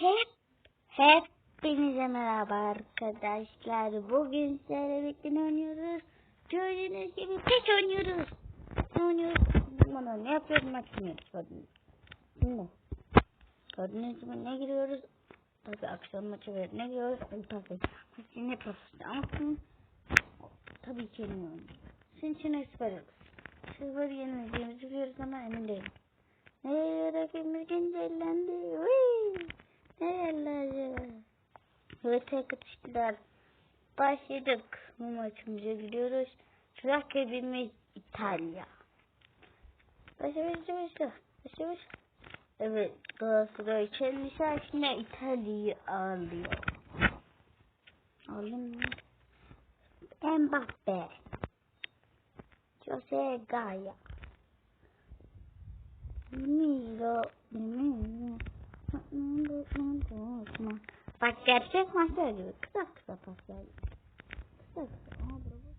Hep hepinize merhaba arkadaşlar. Bugün sizlerle birlikte oynuyoruz? Gördüğünüz gibi pek oynuyoruz. Ne oynuyoruz? Bunu ne yapıyoruz? Maç oynuyoruz. Gördüğünüz Şimdi. Gördüğünüz gibi ne giriyoruz? Tabii akşam maçı ve ne giriyoruz? Tabii. Maçı ne profesyonel ama sizin tabii ki ne oynuyoruz. Sizin için ne sıfırız. Sıfır yenileceğimizi biliyoruz ama emin değilim. Nereye rakibimiz güncellendi? Uy! Nereler? Ve atıştılar. Başladık. Bu maçımıza gidiyoruz. Rakibimiz İtalya. Başla başla başla. Başla başla. Evet Galatasaray kendi sahasında İtalya'yı ağırlıyor. Alın mı? Mbappe. Jose Gaya. Miro. Miro. Bak gerçek maçlar gibi kısa kısa paslar. Kısa kısa. Aha bravo.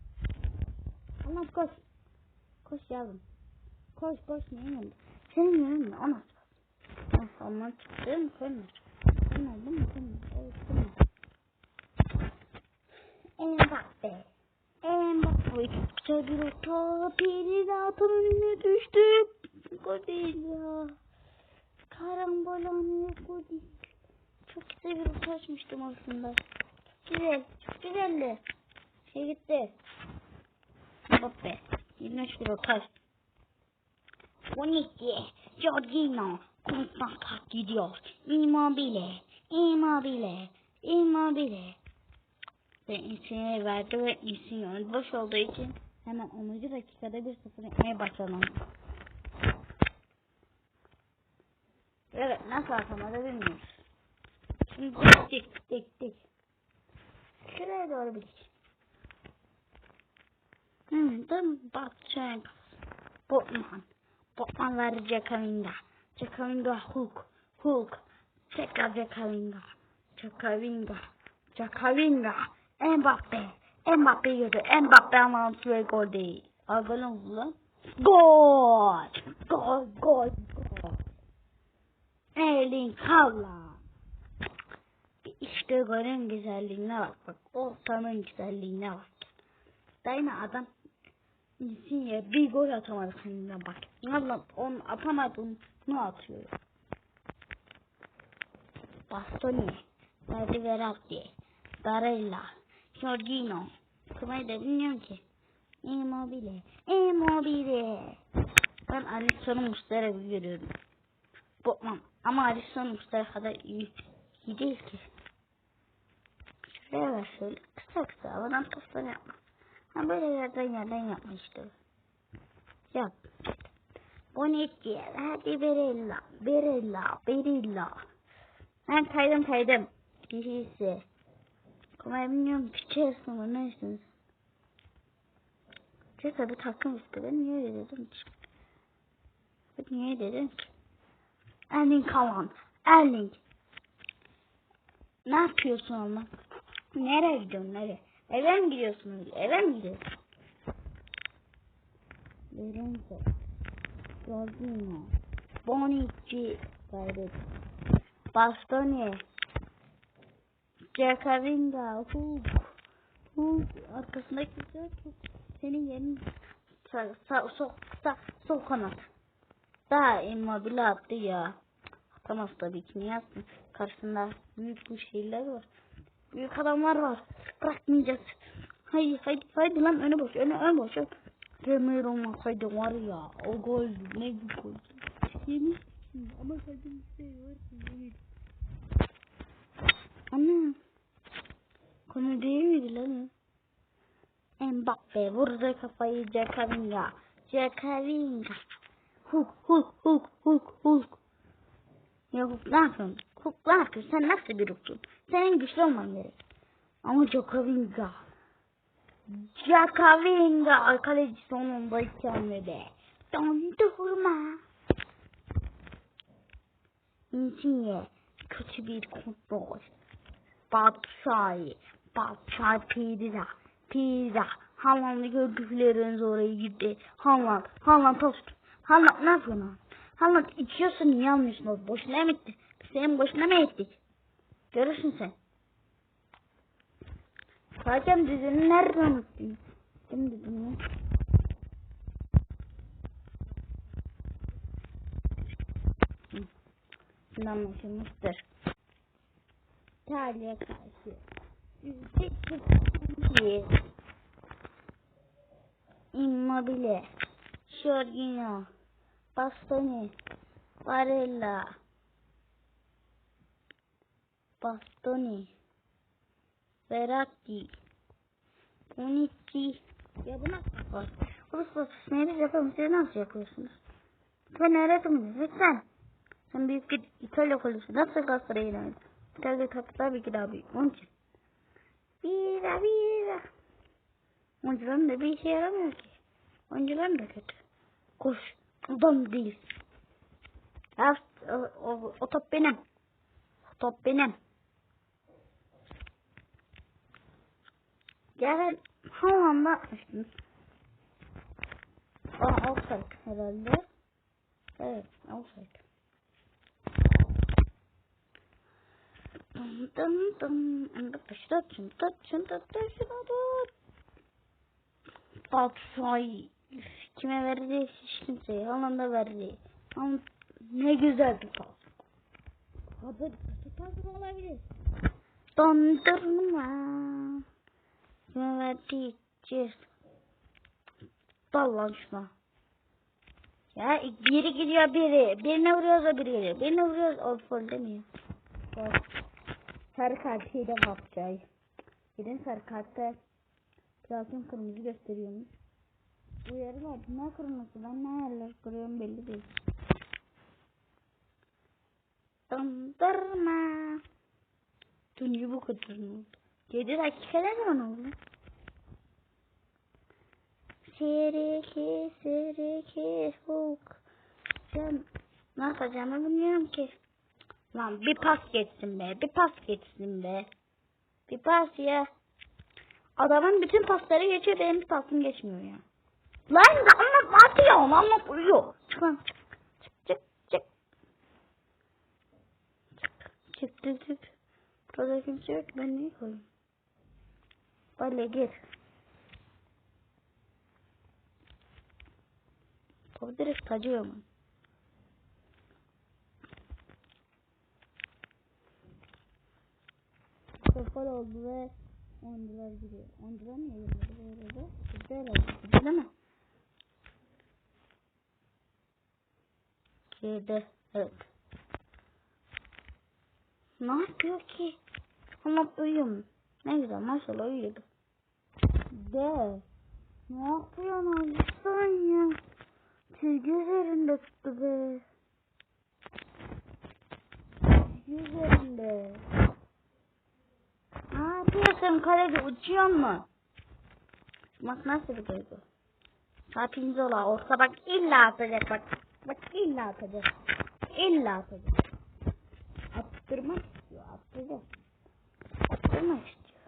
Allah koş. Koş yavrum. Koş koş neyin yanında? Senin yanında o nasıl pas? Ha, ondan çıktı mı koyma. Koyma değil mi? Koyma. Evet koyma. Mbappe. Mbappe. Kısa bir ota. Peri zaten önüne düştü. Gol değil ya. Karambol değil. Çok ota açmıştım aslında. Çok güzel. Çok güzeldi. Şey gitti. Mbappe. Yine şu rota. 12. Jorginho. Konstantin gidiyor. Immobile. Immobile. Immobile. Ve Insigne'ye verdi ve Insigne boş olduğu için hemen 10. dakikada 1-0 yapmaya başladım. Evet nasıl atamadı bilmiyoruz. Şimdi dik dik dik dik. Şuraya doğru bir dik. Hmm, tam bakacağım. Botman. Botman verdi Jakavinga. Jakavinga hook. Hook. Tekrar Jakavinga. Jakavinga. Jakavinga. Mbappe. Mbappe gördü. Mbappe ama atıyor gol değil. Oldu lan. Gol. Gol. Gol. Erling Haaland. İşte golün güzelliğine bak bak. Ortamın güzelliğine bak. Dayına adam Insigne bir gol atamadı kendinden bak. Valla onu atamadığını atıyor. Bastoni. Verdi Verratti. Barella. Jorginho. Okumayı da bilmiyorum ki. Immobile. Immobile. Ben Alisson'u Mustera görüyorum. Botman. Ama Alisson Mustera kadar iyi, iyi değil ki. Şuraya ver şöyle. Kısa kısa. Havadan topları yapma. Ha böyle yerden yerden yapma işte. Yap. Bonetti. Hadi Berella. Berella. Berella. Ben kaydım kaydım. Bir şeyse. Ama bilmiyorum küçüğürsün mü neysiniz? Çünkü bir takım işte ben niye öyle dedim ki? Niye dedim ki? Erling Haaland. Erling. Ne yapıyorsun oğlum? Nereye gidiyorsun nereye? Eve mi gidiyorsun? Eve mi gidiyorsun? Lorenzo. Jorginho. Bonucci. Kaydet. Bastoni. Jakavinga. Hulk. Hulk. Arkasındaki Hulk. Senin yerin sağ, sağ, sol, sağ, sol kanat. Daha immobile attı ya. Atamaz tabii ki. Niye yapsın? Karşısında büyük bu şeyler var. Büyük adamlar var. Bırakmayacağız. Haydi haydi haydi lan öne boş öne öne boş. Remir olmasaydı var ya o gol ne bir gol. Yemin ama kalbim şey var ki yemin. Ana. Konu değil miydi lan? Mbappe vurdu kafayı Jakavinga. Jakavinga. Hulk Hulk Hulk Hulk Hulk. Ya Hulk ne yapıyorsun? Hulk ne yapıyorsun? Sen nasıl bir Hulk'sun? Senin güçlü olman gerek. Ama Jakavinga. Jakavinga. Kaleci sonundayken ve de. Dondurma. Insigne. Kötü bir kontrol. Batshuayi. Batshuayi Pizza. Pizza. Haaland'ı gördükleriniz oraya gitti. Haaland. Haaland tost. Haaland ne yapıyorsun Haaland içiyorsun niye almıyorsun? O boşuna gitti? Senin boşuna mı ettik? Görürsün sen. Hakem düzeni nerede unuttun? Kim düzeni? Şimdi anlaşılmıştır. İtalya'ya karşı. Yüzde iki. Immobile. Jorginho. Bastoni. Barella. Bastoni. Verratti. Bonucci. Ya bu nasıl var? Uluslararası ne biz yapalım siz nasıl yapıyorsunuz? Ben öğretmenim lütfen. Sen büyük bir İtalya kulübüsü nasıl Galatasaray'a inanırdın? İtalya tabii ki daha büyük. Onun için. Bira bira. Oyuncuların da bir işe yaramıyor ki. Oyuncuların da kötü. Koş. Adam değil. Ya, o, o, top benim. O top benim. Gel hamamda atmıştım. Aa offside herhalde. Evet offside. Dın dın dın. Anda taşı taşın taşın taşın Batsay. Kime verdi hiç kimseye. Alanda verdi. Ama ne güzel bir pas. Abi pas olabilir. Dondurma. Kime hiç. Dal lan şuna. Ya biri gidiyor biri. Birine vuruyoruz da biri geliyor. Birine vuruyoruz. O full demiyor. Bak. Sarı kartıyla kapacağız. Gidin sarı kartı. Zaten kırmızı gösteriyormuş. Bu yarılar ne kırmızı ben ne yerler kırıyorum belli değil. Dondurma. Dün bu kadar mı oldu? 7 dakika ne oldu? Siriki siriki huk. Sen ne yapacağımı bilmiyorum ki. Lan bir pas geçsin be. Bir pas geçsin be. Bir pas ya. Adamın bütün pasları geçiyor benim pasım geçmiyor ya. Lan anlat atıyor anlat uyuyor. Çık lan. Çık çık çık. Çık çık çık. Burada kimse yok ben niye koyayım? Böyle gir. O direkt tacıyor mu? Topal oldu ve oyuncular gidiyor. Oyuncular niye girmedi bu arada? Güzel oldu değil mi? Girdi. Evet. Ne yapıyor ki? Ama uyum. Ne güzel maşallah uyuyordu. De. Ne yapıyorsun Alistan ya? Çizgi üzerinde tuttu be. Çizgi üzerinde. Ne yapıyorsun kaleci uçuyor mu? Bak nasıl bir duygu. Sapinzola olsa bak illa atacak bak. Bak illa atacak. İlla atacak. Attırmak istiyor. Attıracak. Attırmak istiyor.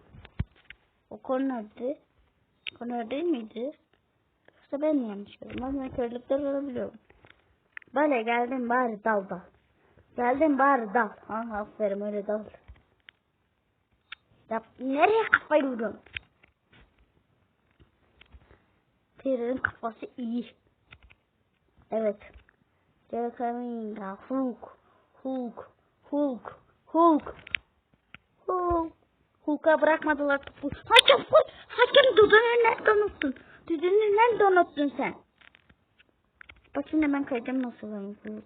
O kornerdi. Korner değil miydi? Yoksa ben yanlış gördüm? Bazen körlükler olabiliyorum. Böyle geldim bari dal dal. Geldim bari dal. Ha aferin öyle dal. Ya nereye kafayı vuruyorsun? Pierre'in kafası iyi. Evet. Cekaminga, Hulk, Hulk, Hulk, Hulk, Hulk. Hulk'a bırakmadılar topu. Hakem gol. Hakem düdüğünü nerede unuttun? Düdüğünü nerede unuttun sen? Bak şimdi ben kayacağım nasıl ben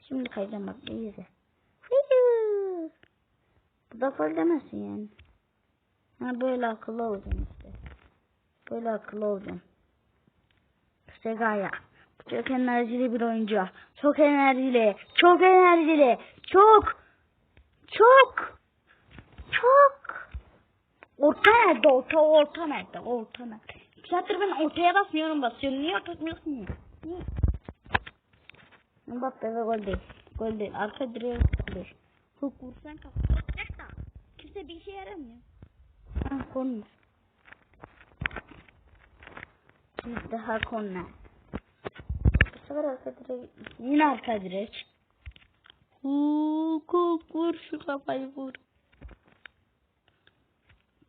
Şimdi kayacağım bak iyi izle. Bu da gol demezsin yani. Ha böyle akıllı olacaksın işte. Böyle akıllı olacaksın. Segaya. Çok enerjili bir oyuncu. Çok enerjili. Çok enerjili. Çok. Çok. Çok. Orta nerede? Orta, orta nerede? Orta nerede? İki ben ortaya basmıyorum basıyorum. Niye orta? Niye? Mbappe ve gol değil. Gol değil. Arka direğe gol değil. Huk vursan kapatacak da. Kimse bir işe yaramıyor. Ha korner. Bir daha korner. Sefer arka direk. Yine arka direk. Huk huk vur şu kafayı vur.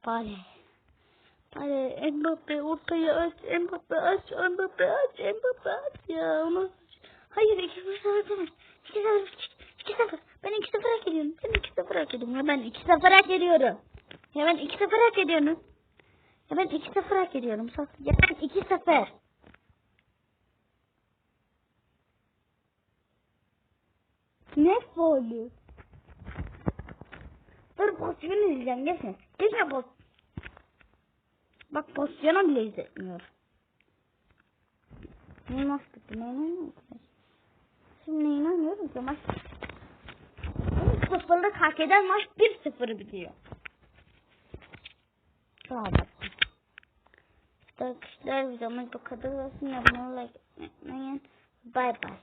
Bale. Bale Mbappe ortaya aç. Mbappe aç. Mbappe aç. Mbappe aç ya. Onu... Hayır 2-0 demez. 2-0. 2-0. Ben 2-0 hak ediyorum. Ben 2-0 hak ediyorum. Ya ben 2-0 hak ediyorum. Ya ben 2-0 hak ediyorum. Ya ben 2-0 hak ediyorum. Ya ben 2-0. Ne faulü? Dur pozisyonu izleyeceğim. Geçme. Geçme poz. Bak pozisyonu bile izletmiyor. Ne nasıl gitti? Neyine oynuyoruz? Şimdi oynuyoruz ya maç? 0'lık hak eden maç 1-0 bitiyor. Tamam. İşte arkadaşlar videomuz bu kadar olsun. Abone olmayı unutmayın. Bay bay.